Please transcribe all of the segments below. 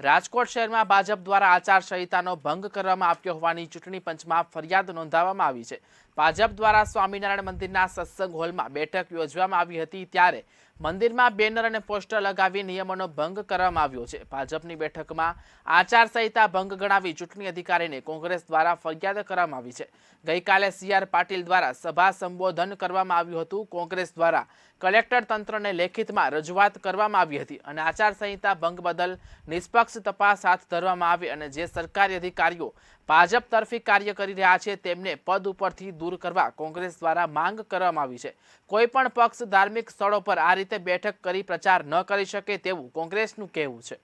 રાજકોટ શહેરમાં ભાજપ દ્વારા આચારસંહિતાનો ભંગ કરવામાં આવ્યો હોવાની ચૂંટણી પંચમાં ફરિયાદ નોંધાવવામાં આવી છે. ભાજપ દ્વારા સ્વામિનારાયણ મંદિરના સત્સંગ હોલમાં બેઠક યોજવામાં આવી હતી ત્યારે મંદિરમાં બેનર અને પોસ્ટર લગાવી નિયમોનો ભંગ કરવામાં આવ્યો છે. ભાજપની બેઠકમાં આચારસંહિતા ભંગ ગણાવી ચૂંટણી અધિકારીને કોંગ્રેસ દ્વારા ફરિયાદ કરવામાં આવી છે. ગઈકાલે સી આર પાટીલ દ્વારા સભા સંબોધન કરવામાં આવ્યું હતું. કોંગ્રેસ દ્વારા કલેક્ટર તંત્રને લેખિતમાં રજૂઆત કરવામાં આવી હતી અને આચારસંહિતા ભંગ બદલ નિષ્પક્ષ તપાસ હાથ ધરવામાં આવે અને જે સરકારી અધિકારીઓ ભાજપ તરફી કાર્ય કરી રહ્યા છે, તેમને પદ ઉપરથી દૂર કરવા કોંગ્રેસ દ્વારા માંગ કરવામાં આવી છે. કોઈ પણ પક્ષ ધાર્મિક સ્થળો પર આ રીતે બેઠક કરી પ્રચાર ન કરી શકે તેવું કોંગ્રેસનું કહેવું છે.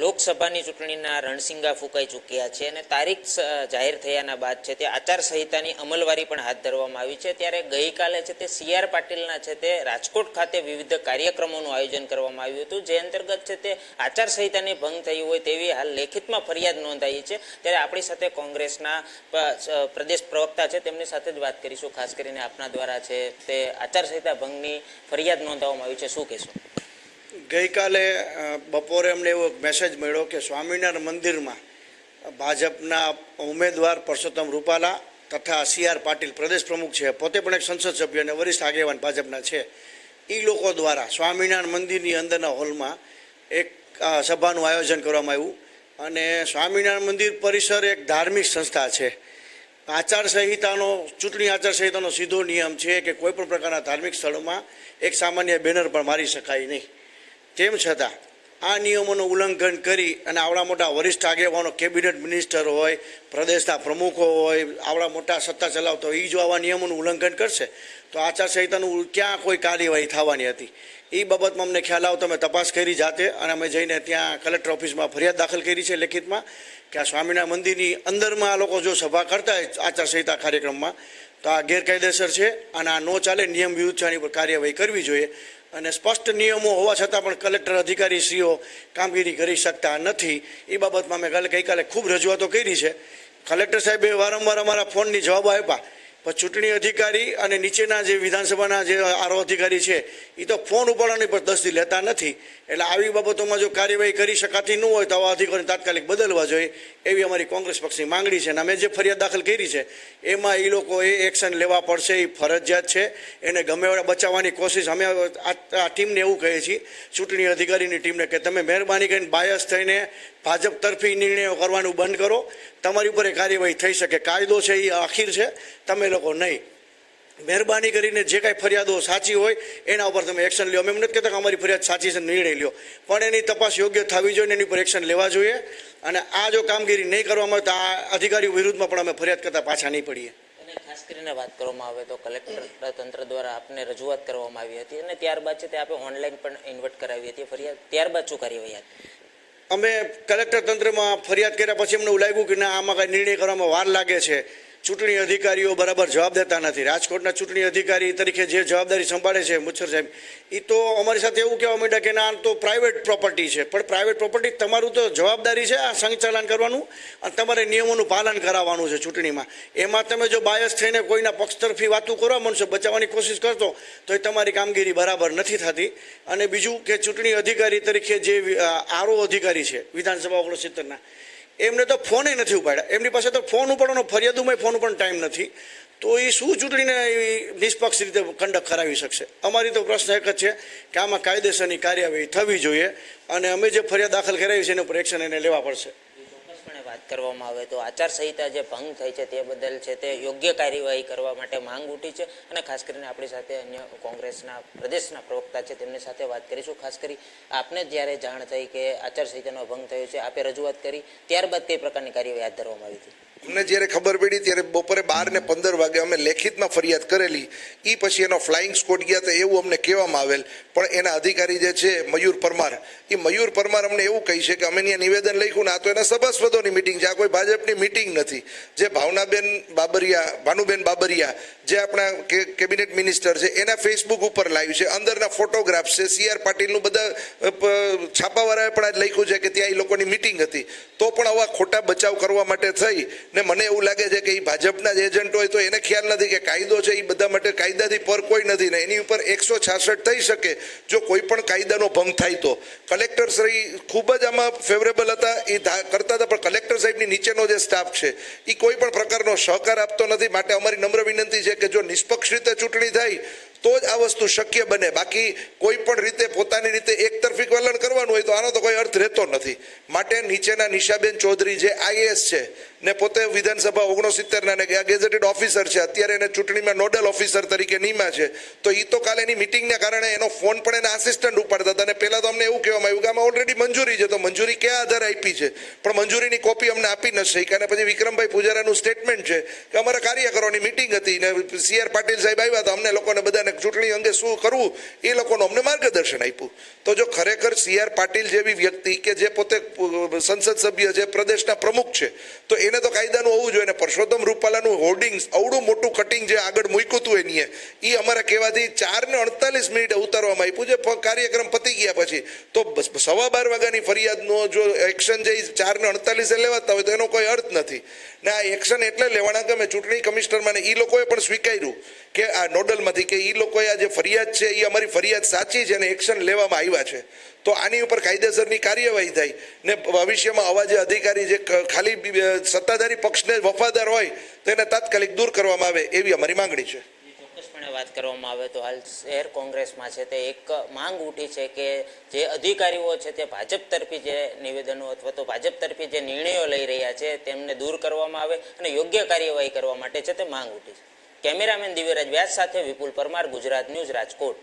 લોકસભાની ચૂંટણીના રણસિંગા ફૂંકાઈ ચૂક્યા છે અને તારીખ જાહેર થયાના બાદ છે તે આચારસંહિતાની અમલવારી પણ હાથ ધરવામાં આવી છે. ત્યારે ગઈકાલે છે તે સી આર પાટીલના છે તે રાજકોટ ખાતે વિવિધ કાર્યક્રમોનું આયોજન કરવામાં આવ્યું હતું. જે અંતર્ગત છે તે આચારસંહિતાની ભંગ થઈ હોય તેવી હાલ લેખિતમાં ફરિયાદ નોંધાઈ છે. ત્યારે આપણી સાથે કોંગ્રેસના પ્રદેશ પ્રવક્તા છે. તેમની સાથે જ વાત કરીશું. ખાસ કરીને આપના દ્વારા છે તે આચારસંહિતા ભંગની ફરિયાદ નોંધાવવામાં આવી છે. શું કહેશો? ગઈકાલે બપોરે અમને એવો મેસેજ મળ્યો કે સ્વામિનારાયણ મંદિરમાં ભાજપના ઉમેદવાર પરસોત્તમ રૂપાલા તથા સી આર પાટીલ પ્રદેશ પ્રમુખ છે. પોતે પણ એક સંસદ સભ્ય અને વરિષ્ઠ આગેવાન ભાજપના છે. એ લોકો દ્વારા સ્વામિનારાયણ મંદિરની અંદરના હોલમાં એક સભાનું આયોજન કરવામાં આવ્યું અને સ્વામિનારાયણ મંદિર પરિસર એક ધાર્મિક સંસ્થા છે. આચારસંહિતાનો ચૂંટણી આચારસંહિતાનો સીધો નિયમ છે કે કોઈપણ પ્રકારના ધાર્મિક સ્થળોમાં એક સામાન્ય બેનર પણ મારી શકાય નહીં. તેમ છતાં? આ નિયમોનું ઉલ્લંઘન કરી અને આવડા મોટા વરિષ્ઠ આગેવાનો, કેબિનેટ મિનિસ્ટર હોય, પ્રદેશના પ્રમુખો હોય, આવડા મોટા સત્તા ચલાવતો હોય એ જો આવા નિયમોનું ઉલ્લંઘન કરશે, તો આચારસંહિતાનું ક્યાં કોઈ કાર્યવાહી થવાની હતી? એ બાબતમાં અમને ખ્યાલ આવતો અમે તપાસ કરી જાતે, અને અમે જઈને ત્યાં કલેક્ટર ઓફિસમાં ફરિયાદ દાખલ કરી છે લેખિતમાં, કે આ સ્વામિનારાયણ મંદિરની અંદરમાં આ લોકો જો સભા કરતા હોય આચારસંહિતા કાર્યક્રમમાં, તો આ ગેરકાયદેસર છે, અને આ નો ચાલે, નિયમ વિરુદ્ધ આની પર કાર્યવાહી કરવી જોઈએ. અને સ્પષ્ટ નિયમો હોવા છતાં પણ કલેક્ટર અધિકારીશ્રીઓ કામગીરી કરી શકતા નથી. એ બાબતમાં અમે ગઈકાલે ખૂબ રજૂઆતો કરી છે. કલેક્ટર સાહેબે વારંવાર અમારા ફોનની જવાબ આપ્યા. ચૂંટણી અધિકારી અને નીચેના જે વિધાનસભાના જે આરો અધિકારી છે એ તો ફોન ઉપાડવાની પણ દસ્તી લેતા નથી. એટલે આવી બાબતોમાં જો કાર્યવાહી કરી શકાતી ન હોય તો આવા અધિકારીને તાત્કાલિક બદલવા જોઈએ, એવી અમારી કોંગ્રેસ પક્ષની માંગણી છે. અને અમે જે ફરિયાદ દાખલ કરી છે, એમાં એ લોકોએ એક્શન લેવા પડશે એ ફરજિયાત છે. એને ગમે એવડે બચાવવાની કોશિશ અમે આ ટીમને એવું કહીએ છીએ, ચૂંટણી અધિકારીની ટીમને કે તમે મહેરબાની કરીને બાયસ થઈને ભાજપ તરફી નિર્ણયો કરવાનું બંધ કરો. તમારી ઉપર એ કાર્યવાહી થઈ શકે. કાયદો છે એ આખીર છે. તમે લોકો નહીં. મહેરબાની કરીને જે કાંઈ ફરિયાદો સાચી હોય, એના ઉપર તમે એક્શન લ્યો. અમે એમ નથી કહેતા કે અમારી ફરિયાદ સાચી છે, નિર્ણય લ્યો. પણ એની તપાસ યોગ્ય થવી જોઈએ એની ઉપર એક્શન લેવા જોઈએ. અને આ જો કામગીરી નહીં કરવામાં આવે તો આ અધિકારીઓ વિરુદ્ધમાં પણ અમે ફરિયાદ કરતા પાછા નહીં પડીએ. ખાસ કરીને વાત કરવામાં આવે તો કલેક્ટર તંત્ર દ્વારા આપને રજૂઆત કરવામાં આવી હતી. અને ત્યારબાદ છે તે આપણે ઓનલાઈન પણ ઇન્વર્ટ કરાવી હતી. ફરિયાદ ત્યારબાદ શું કાર્યવાહી હતી અમે કલેક્ટર તંત્રમાં ફરિયાદ કર્યા પછી અમને એવું લાગ્યું કે ના, આમાં કાંઈ નિર્ણય કરવામાં વાર લાગે છે. ચૂંટણી અધિકારીઓ બરાબર જવાબ દેતા નથી. રાજકોટના ચૂંટણી અધિકારી તરીકે જે જવાબદારી સંભાળે છે મુચ્છર સાહેબ એ તો અમારી સાથે એવું કહેવા માંડ્યા કે ના તો પ્રાઇવેટ પ્રોપર્ટી છે. પણ પ્રાઇવેટ પ્રોપર્ટી તમારું તો જવાબદારી છે આ સંચાલન કરવાનું અને તમારે નિયમોનું પાલન કરાવવાનું છે ચૂંટણીમાં. એમાં તમે જો બાયસ થઈને કોઈના પક્ષ તરફી વાતું કરવા માંડશો, બચાવવાની કોશિશ કરતો તો એ તમારી કામગીરી બરાબર નથી થતી. અને બીજું કે ચૂંટણી અધિકારી તરીકે જે આરઓ અધિકારી છે વિધાનસભા ઓગણસો સિત્તેરના એમને તો ફોને નથી ઉપાડ્યા. એમની પાસે તો ફોન ઉપાડવાનો ફરિયાદોમાં ફોન પણ ટાઈમ નથી. તો એ શું ચૂંટણીને નિષ્પક્ષ રીતે કંડક્ટ કરાવી શકશે? અમારી તો પ્રશ્ન એક જ છે કે આમાં કાયદેસરની કાર્યવાહી થવી જોઈએ અને અમે જે ફરિયાદ દાખલ કરાવી છે એના ઉપર એક્શન એને લેવા પડશે. વાત કરવામાં આવે તો આચારસંહિતા જે ભંગ થઈ છે તે બદલ છે તે યોગ્ય કાર્યવાહી કરવા માટે માંગ ઉઠી છે અને ખાસ કરીને આપણી સાથે અન્ય કોંગ્રેસના પ્રદેશના પ્રવક્તા છે તેમની સાથે વાત કરીશું. ખાસ કરી આપને જ્યારે જાણ થઈ કે આચારસંહિતાનો ભંગ થયો છે, આપે રજૂઆત કરી, ત્યારબાદ કઈ પ્રકારની કાર્યવાહી હાથ ધરવામાં આવી હતી? અમને જ્યારે ખબર પડી ત્યારે બપોરે બાર ને પંદર વાગે અમે લેખિતમાં ફરિયાદ કરેલી. એ પછી એનો ફ્લાઇંગ સ્કોડ ગયા તો એવું અમને કહેવામાં આવેલ. પણ એના અધિકારી જે છે, મયુર પરમાર એ મયુર પરમાર અમને એવું કહી છે કે અમે ત્યાં નિવેદન લખ્યું ને આ તો એના સભાસદોની મિટિંગ છે, આ કોઈ ભાજપની મિટિંગ નથી. જે ભાવનાબેન બાબરિયા, ભાનુબેન બાબરિયા, જે આપણા કેબિનેટ મિનિસ્ટર છે, એના ફેસબુક ઉપર લાઈવ છે. અંદરના ફોટોગ્રાફ્સ છે સી આર પાટીલનું બધા છાપાવાળાએ પણ આજ લખ્યું છે કે ત્યાં એ લોકોની મિટિંગ આવા ખોટા બચાવ કરવા માટે થઈ ને મને એવું લાગે છે કે એ ભાજપના જ એજન્ટ હોય તો એને ખ્યાલ નથી કે કાયદો છે એ બધા માટે કાયદાથી પર કોઈ નથી ને એની ઉપર એકસો છાસઠ થઈ શકે જો કોઈ પણ કાયદાનો ભંગ થાય તો. કલેક્ટર શ્રી ખૂબ જ આમાં ફેવરેબલ હતા, એ કરતા હતા, પણ કલેક્ટર સાહેબની નીચેનો જે સ્ટાફ છે, એ કોઈ પણ પ્રકારનો સહકાર આપતો નથી. માટે અમારી નમ્ર વિનંતી છે કે જો નિષ્પક્ષ રીતે ચૂંટણી થાય તો જ આ વસ્તુ શક્ય બને. બાકી કોઈ પણ રીતે પોતાની રીતે એકતરફી વલણ કરવાનું હોય તો આનો તો કોઈ અર્થ રહેતો નથી. માટે નીચેના નિશાબેન ચૌધરી જે આઈએએસ છે ને પોતે વિધાનસભા ઓગણસિત્તેરના ને ગેઝેટેડ ઓફિસર છે. અત્યારે એને ચૂંટણીમાં નોડલ ઓફિસર તરીકે નિમા છે. તો એ તો કાલે એની મિટિંગના કારણે એનો ફોન પણ એના આસિસ્ટન્ટ ઉપાડતા હતા. અને પહેલાં તો અમને એવું કહેવામાં આવ્યું કે આમાં ઓલરેડી મંજૂરી છે. તો મંજૂરી કયા આધારે આપી છે? પણ મંજૂરીની કોપી અમને આપી ન શકી. અને પછી વિક્રમભાઈ પૂજારાનું સ્ટેટમેન્ટ છે કે અમારા કાર્યકરોની મિટિંગ હતી ને સી આર પાટીલ સાહેબ આવ્યા તો અમને લોકોને બધાને ચૂંટણી અંગે શું કરવું એ લોકોનું અમને માર્ગદર્શન આપ્યું. તો જો ખરેખર સી આર પાટીલ જેવી વ્યક્તિ કે જે પોતે સંસદ સભ્ય છે, પ્રદેશના પ્રમુખ છે, તો એને તો કાયદાનું હોવું જોઈએ ને પરસોત્તમ રૂપાલાનું હોર્ડિંગ્સ અવડું મોટું કટિંગ જે આગળ મૂક્યું હતું એની એ અમારા કહેવાથી ચાર ને અડતાલીસ મિનિટે ઉતારવામાં આપ્યું છે. કાર્યક્રમ પતી ગયા પછી, તો સવા બાર વાગ્યાની ફરિયાદનો જો એક્શન જે ચારને અડતાલીસે લેવાતા હોય તો એનો કોઈ અર્થ નથી. ને આ એક્શન એટલે લેવાના અમે ચૂંટણી કમિશનરમાં એ લોકોએ પણ સ્વીકાર્યું કે આ નોડલમાંથી કે એ લોકોએ આ જે ફરિયાદ છે એ અમારી ફરિયાદ સાચી છે અને એક્શન લેવામાં આવ્યા છે. તો આની ઉપર કાયદેસરની કાર્યવાહી થાય ને ભવિષ્યમાં આવા જે અધિકારી જે ખાલી સત્તાધારી પક્ષને વફાદાર હોય, તો એને તાત્કાલિક દૂર કરવામાં આવે એવી અમારી માંગણી છે. ચોક્કસપણે વાત કરવામાં આવે તો હાલ શહેર કોંગ્રેસમાં છે તે એક માંગ ઉઠી છે કે જે અધિકારીઓ છે તે ભાજપ તરફી જે નિવેદનો અથવા તો ભાજપ તરફી જે નિર્ણયો લઈ રહ્યા છે તેમને દૂર કરવામાં આવે અને યોગ્ય કાર્યવાહી કરવા માટે છે તે માંગ ઉઠી છે. કેમેરામેન દિવ્યરાજ વ્યાસ સાથે વિપુલ પરમાર, ગુજરાત ન્યૂઝ રાજકોટ.